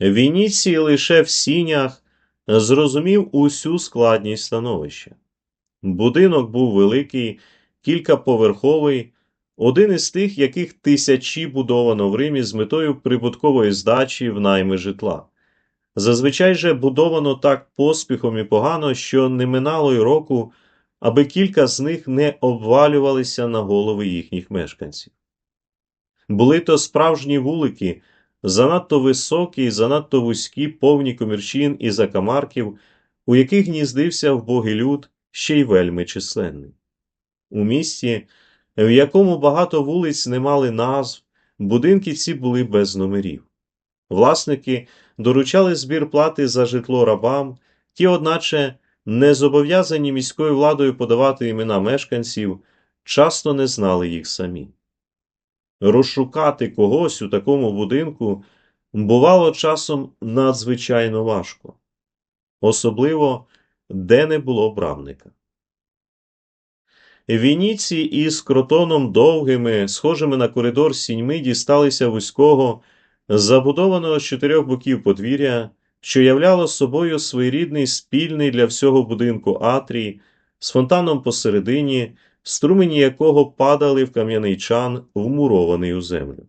Вініцій лише в сінях зрозумів усю складність становища. Будинок був великий, кількаповерховий, один із тих, яких тисячі будовано в Римі з метою прибуткової здачі в найми житла. Зазвичай же будовано так поспіхом і погано, що не минало й року, аби кілька з них не обвалювалися на голови їхніх мешканців. Були то справжні вулики, занадто високі і занадто вузькі, повні комірчин і закамарків, у яких гніздився вбогий люд, ще й вельми численний. У місті, в якому багато вулиць не мали назв, будинки ці були без номерів. Власники доручали збір плати за житло рабам, ті, одначе, не зобов'язані міською владою подавати імена мешканців, часто не знали їх самі. Розшукати когось у такому будинку бувало часом надзвичайно важко, особливо де не було брамника. Вініці із кротоном довгими, схожими на коридор сіньми, дісталися вузького, забудованого з чотирьох боків подвір'я, що являло собою своєрідний спільний для всього будинку атрій, з фонтаном посередині, струмені якого падали в кам'яний чан, вмурований у землю.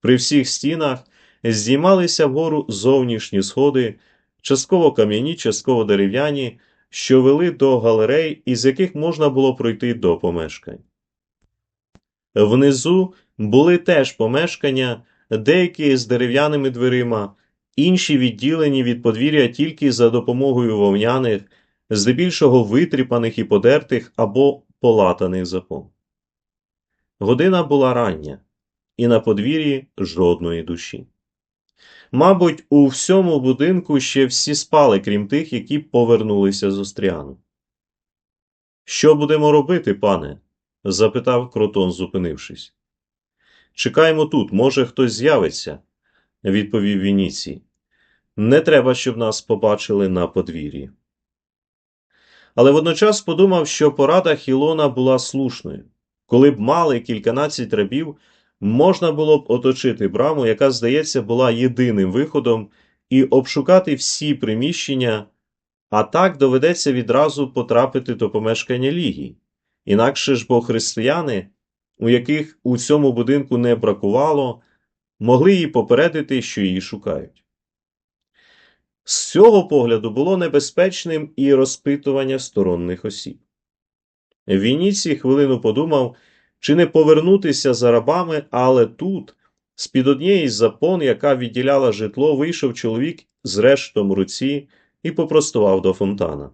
При всіх стінах здіймалися вгору зовнішні сходи, частково кам'яні, частково дерев'яні, що вели до галерей, із яких можна було пройти до помешкань. Внизу були теж помешкання, деякі з дерев'яними дверима, інші відділені від подвір'я тільки за допомогою вовняних, здебільшого витріпаних і подертих або полатаних запон. Година була рання, і на подвір'ї жодної душі. Мабуть, у всьому будинку ще всі спали, крім тих, які повернулися з Остріану. Що будемо робити, пане? запитав кротон, зупинившись. Чекаємо тут, може, хтось з'явиться, відповів Вініцій. Не треба, щоб нас побачили на подвір'ї. Але водночас подумав, що порада Хілона була слушною. Коли б мали кільканадцять рабів, можна було б оточити браму, яка, здається, була єдиним виходом, і обшукати всі приміщення, а так доведеться відразу потрапити до помешкання лігії. Інакше ж бо християни, у яких у цьому будинку не бракувало, могли її попередити, що її шукають. З цього погляду було небезпечним і розпитування сторонних осіб. Вініцій хвилину подумав, чи не повернутися за рабами, але тут, з під однієї запон, яка відділяла житло, вийшов чоловік з рештом руці і попростував до фонтана.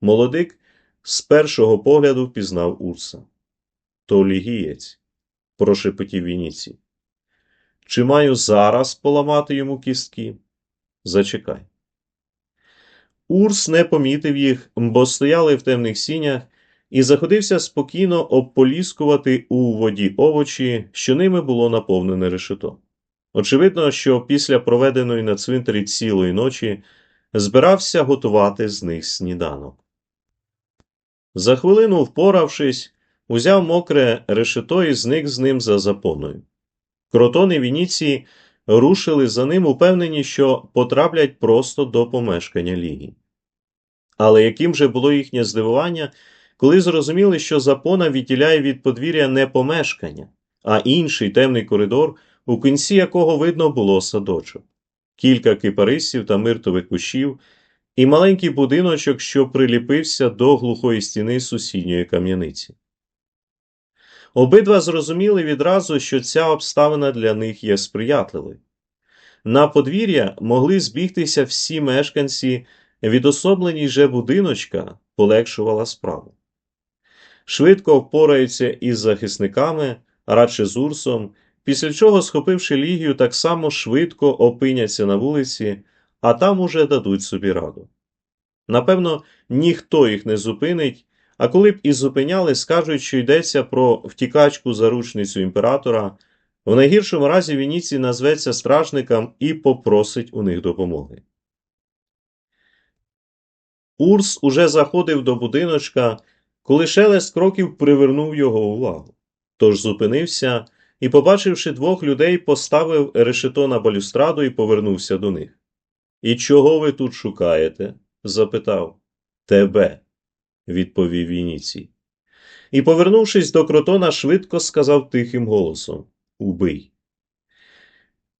Молодик з першого погляду впізнав Урса. То лігієць, прошепотів Вініцій. Чи маю зараз поламати йому кістки? Зачекай. Урс не помітив їх, бо стояли в темних сінях, і заходився спокійно обполіскувати у воді овочі, що ними було наповнене решето. Очевидно, що після проведеної на цвинтарі цілої ночі збирався готувати з них сніданок. За хвилину, впоравшись, узяв мокре решето і зник з ним за запоною. Кротон і Вініції рушили за ним, упевнені, що потраплять просто до помешкання ліги. Але яким же було їхнє здивування, коли зрозуміли, що запона відділяє від подвір'я не помешкання, а інший темний коридор, у кінці якого видно було садочок, кілька кипарисів та миртових кущів, і маленький будиночок, що приліпився до глухої стіни сусідньої кам'яниці. Обидва зрозуміли відразу, що ця обставина для них є сприятливою. На подвір'я могли збігтися всі мешканці, відособлені же будиночка полегшувала справу. Швидко впораються із захисниками, радше з Урсом, після чого, схопивши лігію, так само швидко опиняться на вулиці, а там уже дадуть собі раду. Напевно, ніхто їх не зупинить, а коли б і зупиняли, скажуть, що йдеться про втікачку заручницю імператора, в найгіршому разі Вініцій назветься стражникам і попросить у них допомоги. Урс уже заходив до будиночка, коли шелест кроків привернув його увагу, тож зупинився і, побачивши двох людей, поставив решето на балюстраду і повернувся до них. І чого ви тут шукаєте? запитав. Тебе, відповів Вініцій. І, повернувшись до кротона, швидко сказав тихим голосом Убий.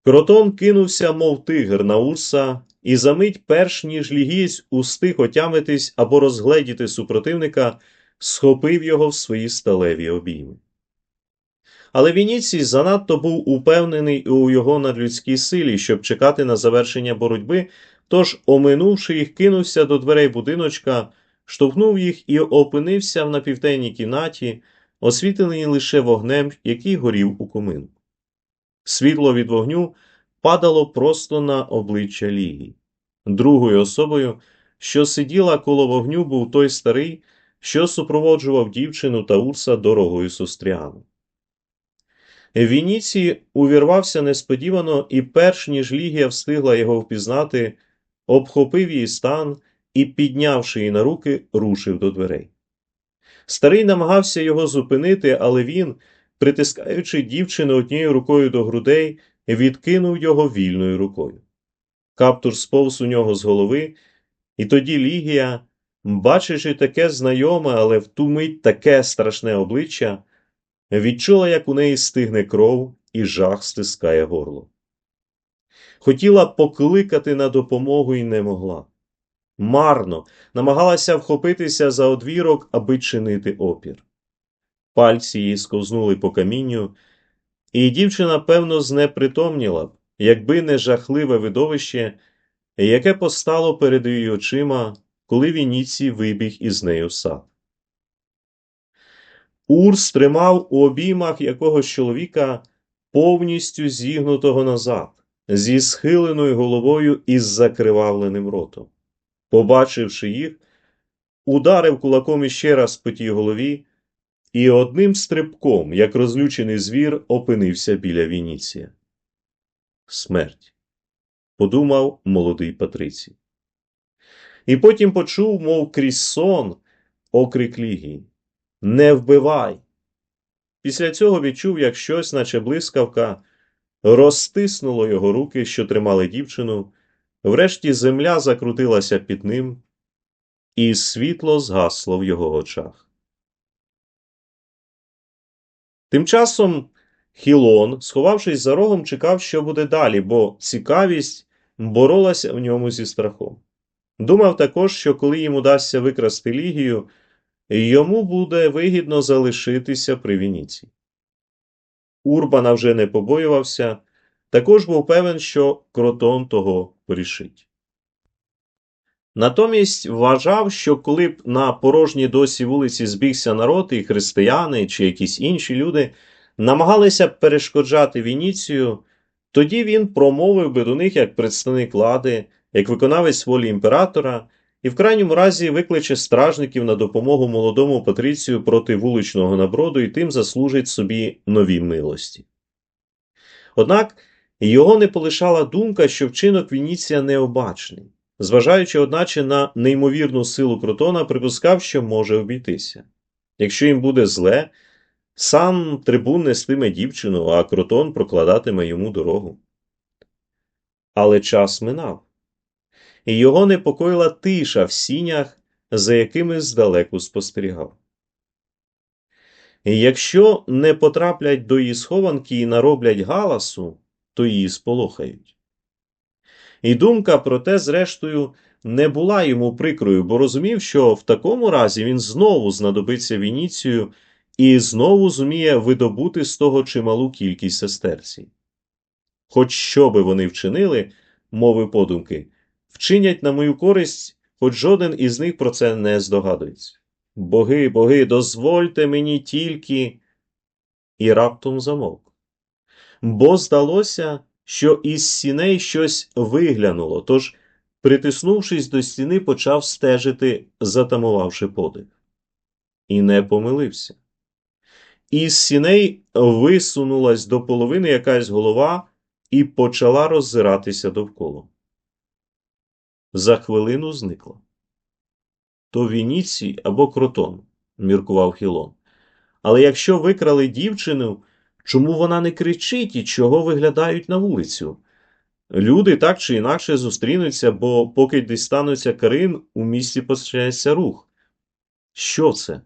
Кротон кинувся, мов тигр на урса, і за мить, перш ніж лігієць устиг отямитись або розгледіти супротивника, схопив його в свої сталеві обійми. Але Вініцій занадто був упевнений у його надлюдській силі, щоб чекати на завершення боротьби, тож, оминувши їх, кинувся до дверей будиночка, штовхнув їх і опинився в напівтенній кімнаті, освітленій лише вогнем, який горів у комину. Світло від вогню падало просто на обличчя Лігії. Другою особою, що сиділа коло вогню, був той старий, що супроводжував дівчину та Урса дорогою Состріану. Вініцій увірвався несподівано, і, перш ніж Лігія встигла його впізнати, обхопив її стан і, піднявши її на руки, рушив до дверей. Старий намагався його зупинити, але він, притискаючи дівчину однією рукою до грудей, відкинув його вільною рукою. Каптур сповз у нього з голови, і тоді Лігія, бачачи таке знайоме, але в ту мить таке страшне обличчя, відчула, як у неї стигне кров і жах стискає горло. Хотіла покликати на допомогу і не могла. Марно намагалася вхопитися за одвірок, аби чинити опір. Пальці її сковзнули по камінню, і дівчина, певно, знепритомніла б, якби не жахливе видовище, яке постало перед її очима, коли Вініцій вибіг із нею сад. Урс тримав у обіймах якогось чоловіка, повністю зігнутого назад, зі схиленою головою і з закривавленим ротом. Побачивши їх, ударив кулаком іще раз по тій голові, і одним стрибком, як розлючений звір, опинився біля Вініція. Смерть, подумав молодий Патрицій. І потім почув, мов крізь сон, окрик Лігії. Не вбивай. Після цього відчув, як щось, наче блискавка, розтиснуло його руки, що тримали дівчину. Врешті земля закрутилася під ним, і світло згасло в його очах. Тим часом Хілон, сховавшись за рогом, чекав, що буде далі, бо цікавість боролася в ньому зі страхом. Думав також, що коли йому удасться викрасти лігію, йому буде вигідно залишитися при Вініці. Урбана вже не побоювався, також був певен, що кротон того порішить. Натомість вважав, що коли б на порожній досі вулиці збігся народ, і християни чи якісь інші люди намагалися перешкоджати Вініцію, тоді він промовив би до них як представник влади, як виконавець волі імператора, і в крайньому разі викличе стражників на допомогу молодому Патрицію проти вуличного наброду і тим заслужить собі нові милості. Однак його не полишала думка, що вчинок Вініція необачний. Зважаючи, одначе, на неймовірну силу кротона, припускав, що може обійтися. Якщо їм буде зле, сам трибун нестиме дівчину, а кротон прокладатиме йому дорогу. Але час минав, і його непокоїла тиша в сінях, за якими здалеку спостерігав. І якщо не потраплять до її схованки і нароблять галасу, то її сполохають. І думка про те, зрештою, не була йому прикрою, бо розумів, що в такому разі він знову знадобиться Вініцію і знову зуміє видобути з того чималу кількість сестерцій. Хоч що би вони вчинили, мови подумки, вчинять на мою користь, хоч жоден із них про це не здогадується. Боги, боги, дозвольте мені тільки. І раптом замовк. Бо здалося, що із сіней щось виглянуло, тож, притиснувшись до стіни, почав стежити, затамувавши подих. І не помилився. Із сіней висунулась до половини якась голова і почала роззиратися довкола. За хвилину зникла. То Вініцій або кротон, міркував Хілон. Але якщо викрали дівчину, чому вона не кричить і чого виглядають на вулицю? Люди так чи інакше зустрінуться, бо поки дістануться Карин, у місті почнеться рух. Що це?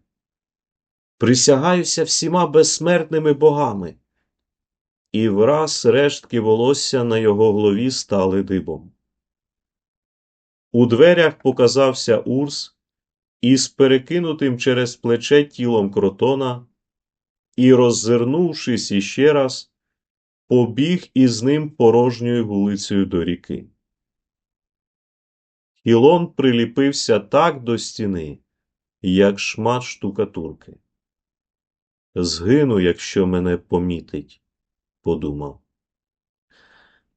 Присягаюся всіма безсмертними богами. І враз рештки волосся на його голові стали дибом. У дверях показався Урс із перекинутим через плече тілом кротона і, роззирнувшись іще раз, побіг із ним порожньою вулицею до ріки. Хілон приліпився так до стіни, як шмат штукатурки. Згину, якщо мене помітить, подумав.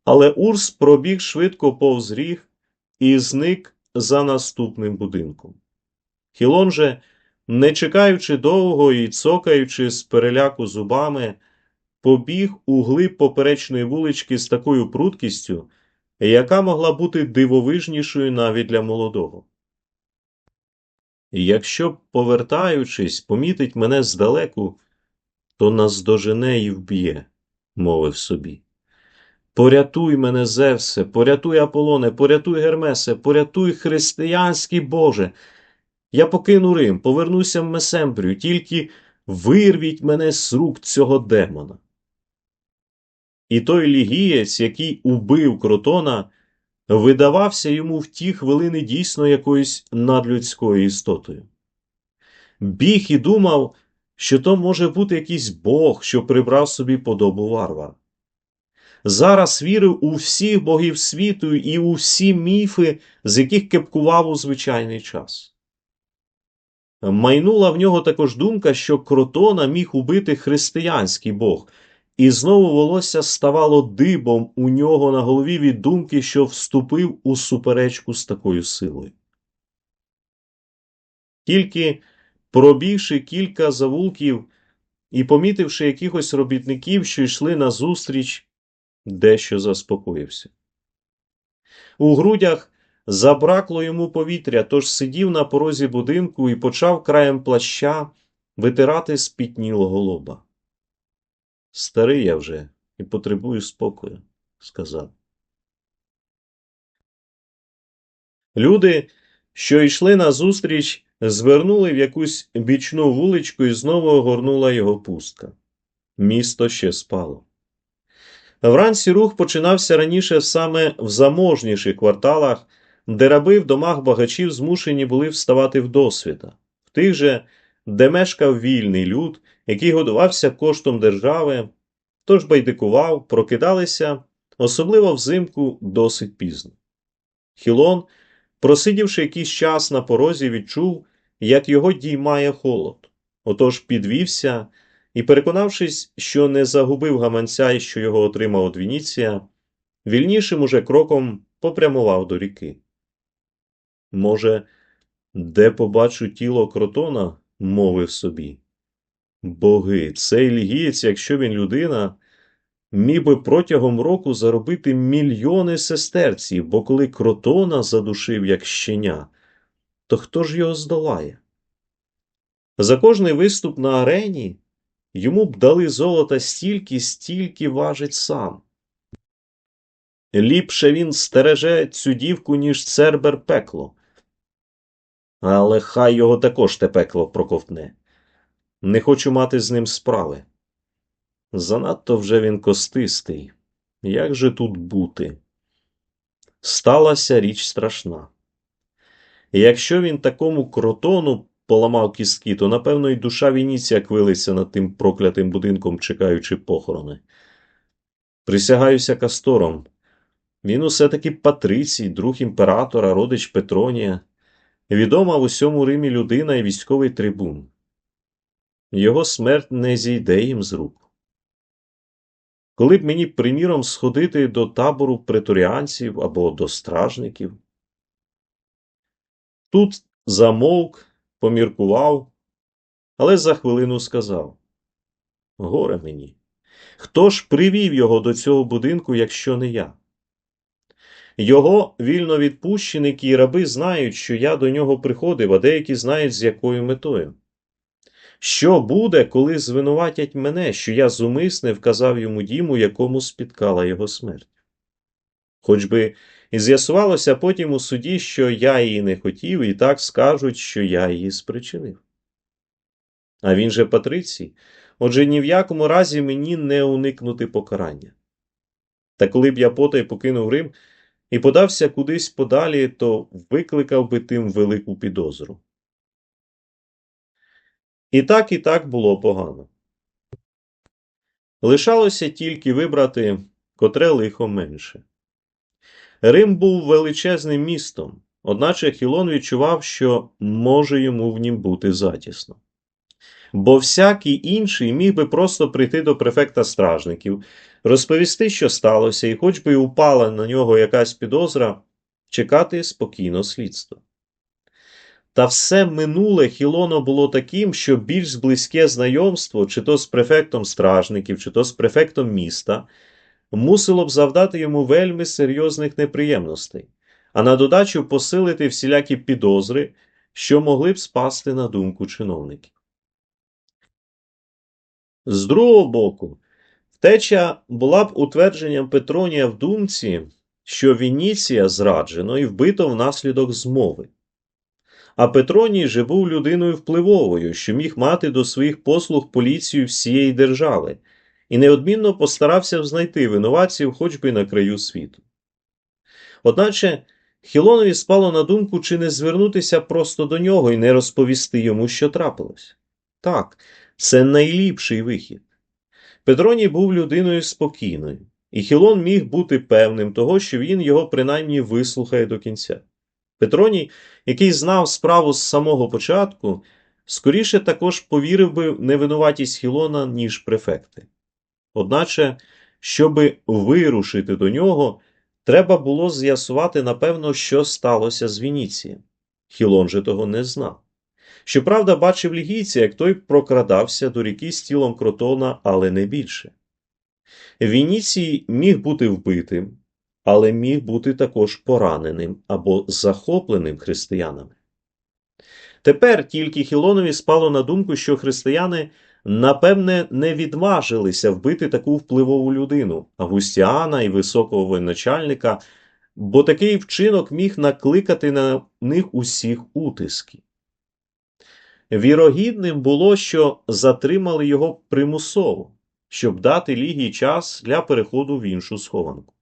Але Урс пробіг швидко повз ріг і зник за наступним будинком. Хілон же, не чекаючи довго і цокаючи з переляку зубами, побіг у глиб поперечної вулички з такою пруткістю, яка могла бути дивовижнішою навіть для молодого. Якщо, повертаючись, помітить мене здалеку, то наздожене і вб'є, мовив собі. Порятуй мене, Зевсе, порятуй Аполоне, порятуй Гермесе, порятуй християнський Боже. Я покину Рим, повернуся в Месембрію, тільки вирвіть мене з рук цього демона. І той лігієць, який убив кротона, видавався йому в ті хвилини дійсно якоюсь надлюдською істотою. Біг і думав, що то може бути якийсь бог, що прибрав собі подобу варвара. Зараз вірив у всіх богів світу і у всі міфи, з яких кепкував у звичайний час. Майнула в нього також думка, що кротона міг убити християнський бог, і знову волосся ставало дибом у нього на голові від думки, що вступив у суперечку з такою силою. Тільки пробігши кілька завулків і помітивши якихось робітників, що йшли назустріч, дещо заспокоївся. У грудях забракло йому повітря, тож сидів на порозі будинку і почав краєм плаща витирати спітнілого лоба. Старий я вже і потребую спокою, сказав. Люди, що йшли назустріч, звернули в якусь бічну вуличку і знову огорнула його пустка. Місто ще спало. Вранці рух починався раніше саме в заможніших кварталах, де раби в домах багачів змушені були вставати вдосвіта, в тих же, де мешкав вільний люд, який годувався коштом держави, тож байдикував, прокидалися, особливо взимку, досить пізно. Хілон, просидівши якийсь час на порозі, відчув, як його діймає холод. Отож підвівся і, переконавшись, що не загубив гаманця і що його отримав от Вініція, вільнішим уже кроком попрямував до ріки. Може, де побачу тіло кротона, мовив собі. Боги, цей лігієць, якщо він людина, міг би протягом року заробити мільйони сестерців, бо коли кротона задушив як щеня, то хто ж його здолає? За кожний виступ на арені йому б дали золота стільки, стільки важить сам. Ліпше він стереже цю дівку, ніж цербер пекло. Але хай його також те пекло проковтне. Не хочу мати з ним справи. Занадто вже він костистий. Як же тут бути? Сталася річ страшна. Якщо він такому кротону поламав кістки, то, напевно, і душа Вініція квилиться над тим проклятим будинком, чекаючи похорони. Присягаюся Кастором. Він усе таки патрицій, друг імператора, родич Петронія, відома в усьому Римі людина і військовий трибун. Його смерть не зійде їм з рук. Коли б мені, приміром, сходити до табору преторіанців або до стражників. Тут замовк, поміркував, але за хвилину сказав Горе мені. Хто ж привів його до цього будинку, якщо не я? Його вільно відпущеники і раби знають, що я до нього приходив, а деякі знають, з якою метою. Що буде, коли звинуватять мене, що я зумисне вказав йому дім, у якому спіткала його смерть? Хоч би і з'ясувалося потім у суді, що я її не хотів, і так скажуть, що я її спричинив. А він же Патрицій, отже ні в якому разі мені не уникнути покарання. Та коли б я потай покинув Рим і подався кудись подалі, то викликав би тим велику підозру. І так і так було погано. Лишалося тільки вибрати котре лихо менше. Рим був величезним містом, одначе Хілон відчував, що може йому в нім бути затісно. Бо всякий інший міг би просто прийти до префекта стражників, розповісти, що сталося, і хоч би упала на нього якась підозра, чекати спокійно слідства. Та все минуле Хілоно було таким, що більш близьке знайомство, чи то з префектом стражників, чи то з префектом міста, мусило б завдати йому вельми серйозних неприємностей, а на додачу посилити всілякі підозри, що могли б спасти на думку чиновників. З другого боку, втеча була б утвердженням Петронія в думці, що Вініція зраджено і вбито внаслідок змови. А Петроній же був людиною впливовою, що міг мати до своїх послуг поліцію всієї держави, і неодмінно постарався знайти винуватців хоч би на краю світу. Одначе Хілонові спало на думку, чи не звернутися просто до нього і не розповісти йому, що трапилось. Так, це найліпший вихід. Петроній був людиною спокійною, і Хілон міг бути певним того, що він його принаймні вислухає до кінця. Петроній, який знав справу з самого початку, скоріше також повірив би в невинуватість Хілона, ніж префекти. Одначе, щоби вирушити до нього, треба було з'ясувати, напевно, що сталося з Вініцієм. Хілон же того не знав. Щоправда, бачив лігійця, як той прокрадався до ріки з тілом кротона, але не більше. Вініцій міг бути вбитим, але міг бути також пораненим або захопленим християнами. Тепер тільки Хілонові спало на думку, що християни, напевне, не відважилися вбити таку впливову людину, Августіана і високого воєначальника, бо такий вчинок міг накликати на них усіх утиски. Вірогідним було, що затримали його примусово, щоб дати лігії час для переходу в іншу схованку.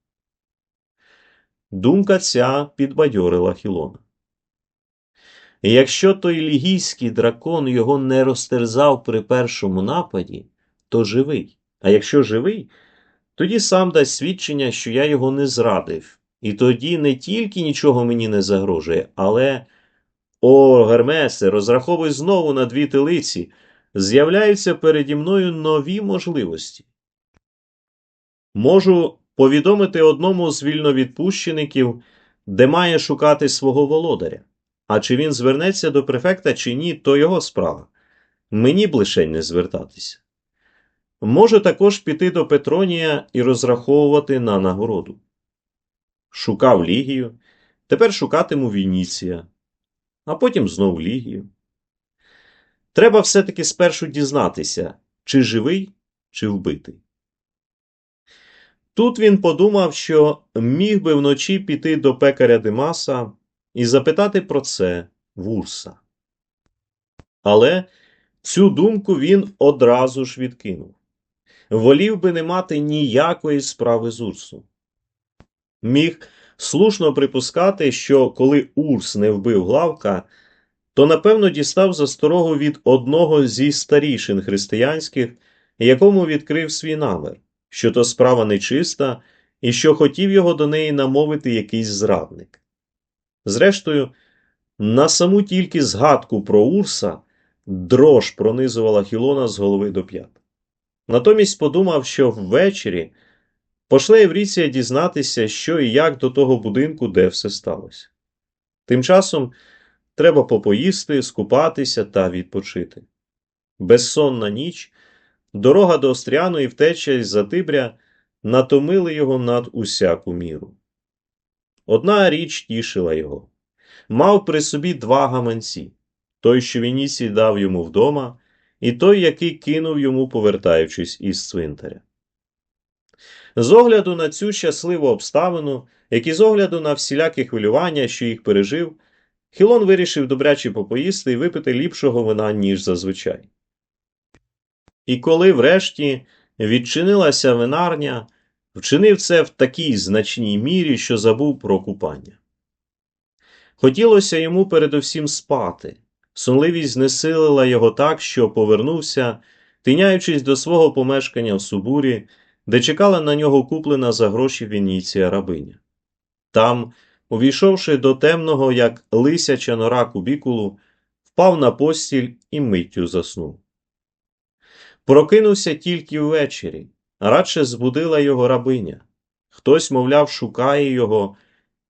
Думка ця підбадьорила Хілона. Якщо той лігійський дракон його не розтерзав при першому нападі, то живий. А якщо живий, тоді сам дасть свідчення, що я його не зрадив, і тоді не тільки нічого мені не загрожує, але. О, Гермесе, розраховуй знову на дві телиці, з'являються переді мною нові можливості. Можу повідомити одному з вільновідпущеників, де має шукати свого володаря. А чи він звернеться до префекта, чи ні, то його справа. Мені б лише не звертатися. Можу також піти до Петронія і розраховувати на нагороду. Шукав Лігію, тепер шукатиму Вініція а потім знов лігію. Треба все-таки спершу дізнатися, чи живий, чи вбитий. Тут він подумав, що міг би вночі піти до пекаря Димаса і запитати про це в Урса. Але цю думку він одразу ж відкинув. Волів би не мати ніякої справи з Урсом. Міг слушно припускати, що коли Урс не вбив Главка, то напевно дістав засторогу від одного зі старішин християнських, якому відкрив свій намір, що то справа нечиста і що хотів його до неї намовити якийсь зрадник. Зрештою, на саму тільки згадку про Урса дрож пронизувала Хілона з голови до п'ят. Натомість подумав, що ввечері Пошле Євріція дізнатися, що і як до того будинку, де все сталося. Тим часом треба попоїсти, скупатися та відпочити. Безсонна ніч, дорога до Остряну і втеча із Затибря натомили його над усяку міру. Одна річ тішила його мав при собі два гаманці той, що Вінісій дав йому вдома, і той, який кинув йому, повертаючись із цвинтаря. З огляду на цю щасливу обставину, як і з огляду на всілякі хвилювання, що їх пережив, Хілон вирішив добряче попоїсти і випити ліпшого вина, ніж зазвичай. І коли врешті відчинилася винарня, вчинив це в такій значній мірі, що забув про купання. Хотілося йому передусім спати. Сонливість знесилила його так, що повернувся, тиняючись до свого помешкання в Субурі, де чекала на нього куплена за гроші Венеція рабиня. Там, увійшовши до темного, як лисяча нора кубікулу, впав на постіль і миттю заснув. Прокинувся тільки ввечері, радше збудила його рабиня. Хтось, мовляв, шукає його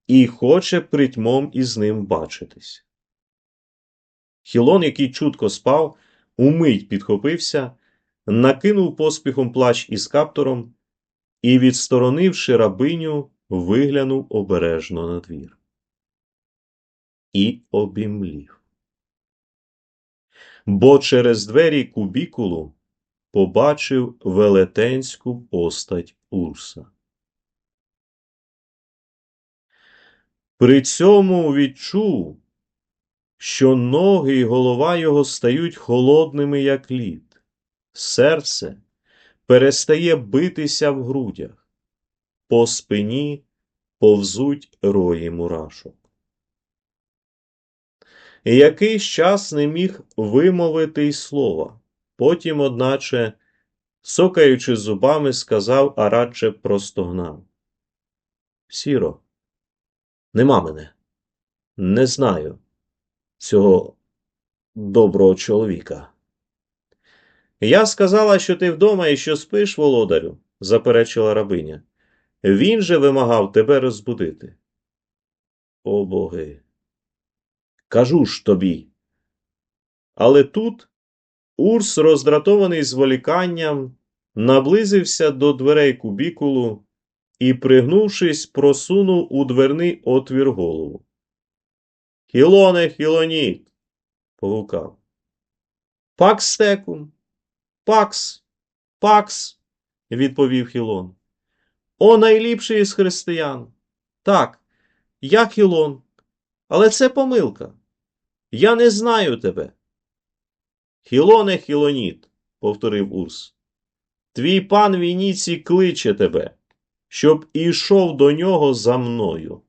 і хоче притьмом із ним бачитись. Хілон, який чутко спав, умить підхопився, накинув поспіхом плащ із каптуром і, відсторонивши рабиню, виглянув обережно на двір. І обімлів. Бо через двері кубікулу побачив велетенську постать Урса. При цьому відчув, що ноги й голова його стають холодними, як лід, серце перестає битися в грудях, по спині повзуть рої мурашок. І якийсь час не міг вимовити й слова, потім, одначе, цокаючи зубами, сказав, а радше простогнав. Сіро, нема мене, не знаю цього доброго чоловіка. Я сказала, що ти вдома і що спиш, володарю, заперечила рабиня. Він же вимагав тебе розбудити. О боги. Кажу ж тобі. Але тут Урс, роздратований зволіканням, наблизився до дверей кубікулу і, пригнувшись, просунув у дверний отвір голову. Хілоне, хілоніт, погукав. Пакс стекум, пакс, пакс, відповів Хілон. О, найліпший із християн. Так, я Хілон, але це помилка. Я не знаю тебе. Хілоне, хілоніт, повторив Урс. Твій пан Вініці кличе тебе, щоб ішов до нього за мною.